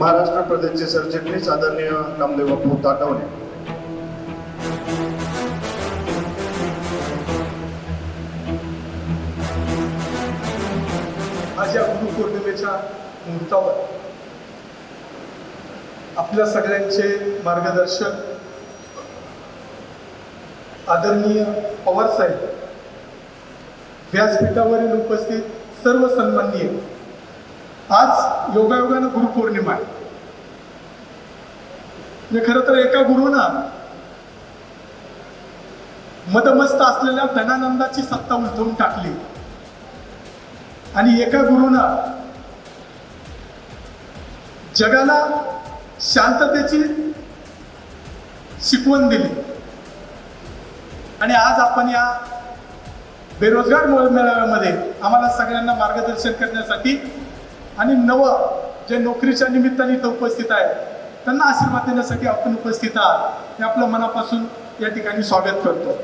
महाराष्ट्र प्रदेशचे सरचिटणीस आदरणीय नामदेव बापू ताटवणे. आज या गुरुपौर्णिमेच्या मुहूर्तावर आपल्या सगळ्यांचे मार्गदर्शक आदरणीय पवार साहेब व्यासपीठावरील उपस्थित सर्व सन्माननीय आज योगायोगानं गुरुपौर्णिमा आहे. म्हणजे खरं तर एका गुरुना मदमस्त असलेल्या धनानंदाची सत्ता उलटवून टाकली. आणि एका गुरुना जगाला शांततेची शिकवण दिली. आणि आज आपण या बेरोजगार मेळाव्यामध्ये आम्हाला सगळ्यांना मार्गदर्शन करण्यासाठी आणि नवं जे नोकरीच्या निमित्ताने इथं उपस्थित आहे त्यांना आशीर्वाद देण्यासाठी आपण उपस्थित आहात. हे आपलं मनापासून या ठिकाणी स्वागत करतो.